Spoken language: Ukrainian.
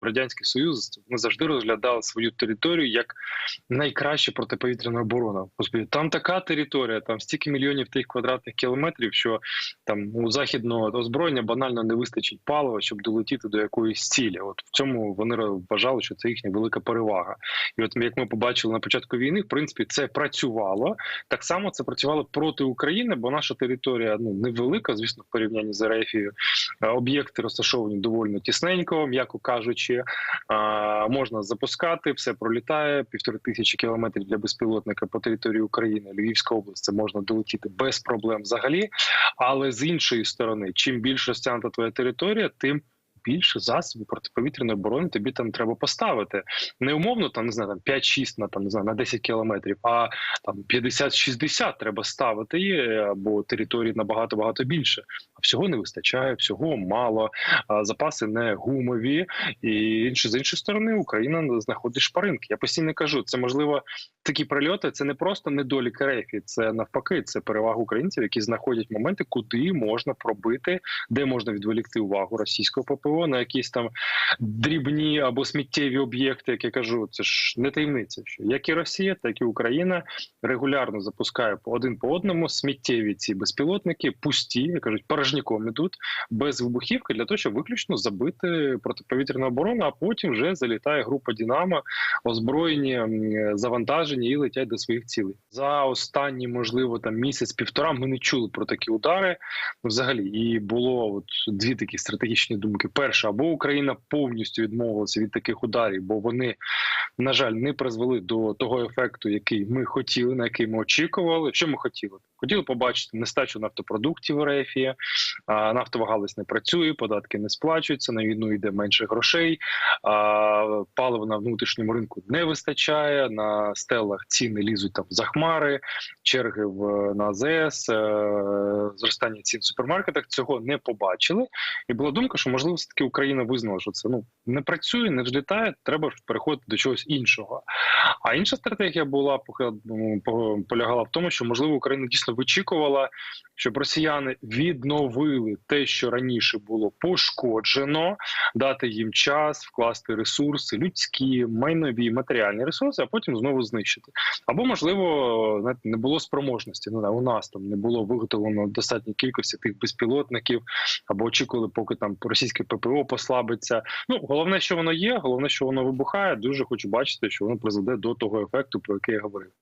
Радянський Союз ми завжди розглядали свою територію як найкраща протиповітряна оборона. Господи, там така територія, там стільки мільйонів тих квадратних кілометрів, що там у західного озброєння банально не вистачить палива, щоб долетіти до якоїсь цілі. От в цьому вони вважали, що це їхня велика перевага. І от як ми побачили на початку війни, в принципі, це працювало так само. Це працювало проти України, бо наша територія ну невелика, звісно, в порівнянні з Ерефією. Об'єкти розташовані доволі тісненько, м'яко кажучи можна запускати, все пролітає півтори тисячі кілометрів для безпілотника по території України. Львівська область це можна долетіти без проблем взагалі. Але з іншої сторони, чим більше стягнута твоя територія, тим більше засобів протиповітряної оборони тобі там треба поставити. Не умовно там не знаю, там 5-6 на там не знаю на 10 кілометрів, а там 50-60 треба ставити, бо території набагато багато більше. А всього не вистачає, всього мало. А запаси не гумові, і інше з іншої сторони Україна знаходить шпаринки. Я постійно кажу, це можливо такі прильоти. Це не просто недолік рефі, це навпаки, це перевага українців, які знаходять моменти, куди можна пробити, де можна відволікти увагу російського ППО. На якісь там дрібні або сміттєві об'єкти, як я кажу, це ж не таємниця. Що як і Росія, так і Україна регулярно запускає один по одному сміттєві ці безпілотники, пусті, як кажуть, порожніком ідуть без вибухівки для того, щоб виключно забити протиповітряну оборону, а потім вже залітає група Дінамо, озброєні, завантажені і летять до своїх цілей. За останні, можливо, там місяць-півтора ми не чули про такі удари взагалі. І було от дві такі стратегічні думки перше, або Україна повністю відмовилася від таких ударів, бо вони на жаль не призвели до того ефекту, який ми хотіли, на який ми очікували. Що ми хотіли? Хотіли побачити нестачу нафтопродуктів в РФ, а нафтова галузь не працює, податки не сплачуються. На війну йде менше грошей, а паливо на внутрішньому ринку не вистачає. На стелах ціни лізуть там за хмари, черги в на АЗС, е, зростання цін в супермаркетах. Цього не побачили, і була думка, що можливо все таки Україна визнала, що це ну не працює, не взлітає. Треба переходити до чогось іншого. А інша стратегія була полягала в тому, що можливо Україна дійсно вичікувала, щоб росіяни відновили те, що раніше було пошкоджено, дати їм час, вкласти ресурси, людські, майнові, матеріальні ресурси, а потім знову знищити. Або можливо не було спроможності. Ну у нас там не було виготовлено достатньої кількості тих безпілотників, або очікували, поки там російське ППО послабиться. Ну головне, що воно є, головне, що воно вибухає. Дуже хочу бачити, що воно призведе до того ефекту, про який я говорив.